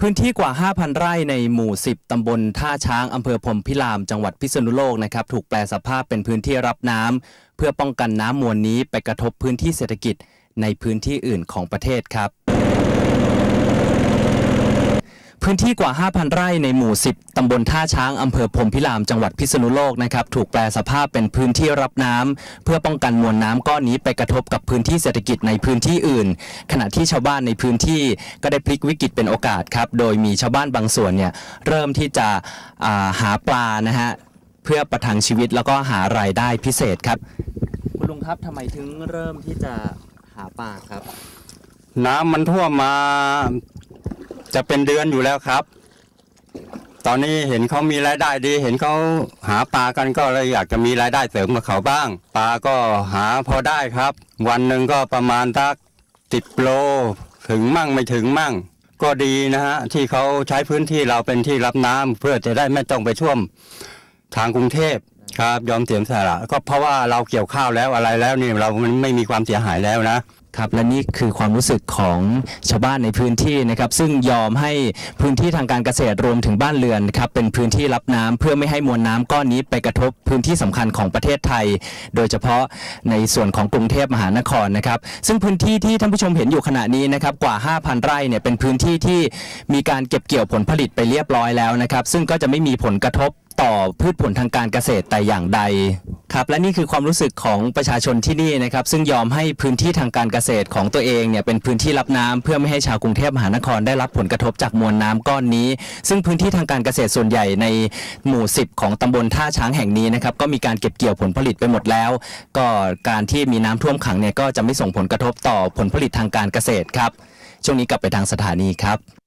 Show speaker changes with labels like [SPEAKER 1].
[SPEAKER 1] พื้นที่กว่า 5,000 ไร่ในหมู่ 10 ตำบลท่าช้าง อำเภอพรมพิราม จังหวัดพิษณุโลกนะครับ ถูกแปลสภาพเป็นพื้นที่รับน้ำ เพื่อป้องกันน้ำมวลนี้ไปกระทบพื้นที่เศรษฐกิจในพื้นที่อื่นของประเทศครับ พื้นที่กว่า 5,000 ไร่ในหมู่ 10 ตำบลท่าช้าง อำเภอพรมพิราม จังหวัดพิษณุโลกนะครับ ถูกแปลสภาพเป็นพื้นที่รับน้ำเพื่อป้องกันมวลน้ำก้อนนี้ไปกระทบกับพื้นที่เศรษฐกิจในพื้นที่อื่น ขณะที่ชาวบ้านในพื้นที่ก็ได้พลิกวิกฤตเป็นโอกาสครับ โดยมีชาวบ้านบางส่วนเนี่ยเริ่มที่จะาหาปลานะฮะเพื่อประทังชีวิตแล้วก็หารายได้พิเศษครับ คุณลุงครับทำไมถึงเริ่มที่จะหาปลาครับ
[SPEAKER 2] น้ำมันท่วมมา จะเป็นเดือนอยู่แล้วครับ ตอนนี้เห็นเขามีรายได้ดี เห็นเขาหาปลากันก็เลยอยากจะมีรายได้เสริมกับเขาบ้าง ปลาก็หาพอได้ครับ วันหนึ่งก็ประมาณสักติดโลถึงมั่งไม่ถึงมั่ง ก็ดีนะฮะที่เขาใช้พื้นที่เราเป็นที่รับน้ำเพื่อจะได้ไม่ต้องไปท่วมทางกรุงเทพ ครับยอมเสียสละก็เพราะว่าเราเกี่ยวข้าวแล้วอะไรแล้วนี่เรามันไม่มีความเสียหายแล้วนะ
[SPEAKER 1] ครับและนี่คือความรู้สึกของชาวบ้านในพื้นที่นะครับ ซึ่งยอมให้พื้นที่ทางการเกษตรรวมถึงบ้านเรือนครับเป็นพื้นที่รับน้ำเพื่อไม่ให้มวลน้ำก้อนนี้ไปกระทบพื้นที่สำคัญของประเทศไทย โดยเฉพาะในส่วนของกรุงเทพมหานครนะครับ ซึ่งพื้นที่ที่ท่านผู้ชมเห็นอยู่ขณะนี้นะครับกว่า 5,000 ไร่เนี่ยเป็นพื้นที่ที่มีการเก็บเกี่ยวผลผลิตไปเรียบร้อยแล้วนะครับ ซึ่งก็จะไม่มีผลกระทบ ต่อพืชผลทางการเกษตรแต่อย่างใดครับและนี่คือความรู้สึกของประชาชนที่นี่นะครับ ซึ่งยอมให้พื้นที่ทางการเกษตรของตัวเองเนี่ยเป็นพื้นที่รับน้ำเพื่อไม่ให้ชาวกรุงเทพมหานครได้รับผลกระทบจากมวลน้ำก้อนนี้ ซึ่งพื้นที่ทางการเกษตรส่วนใหญ่ในหมู่ 10 ของตำบลท่าช้างแห่งนี้นะครับก็มีการเก็บเกี่ยวผลผลิตไปหมดแล้ว ก็การที่มีน้ำท่วมขังเนี่ยก็จะไม่ส่งผลกระทบต่อผลผลิตทางการเกษตรครับช่วงนี้กลับไปทางสถานีครับ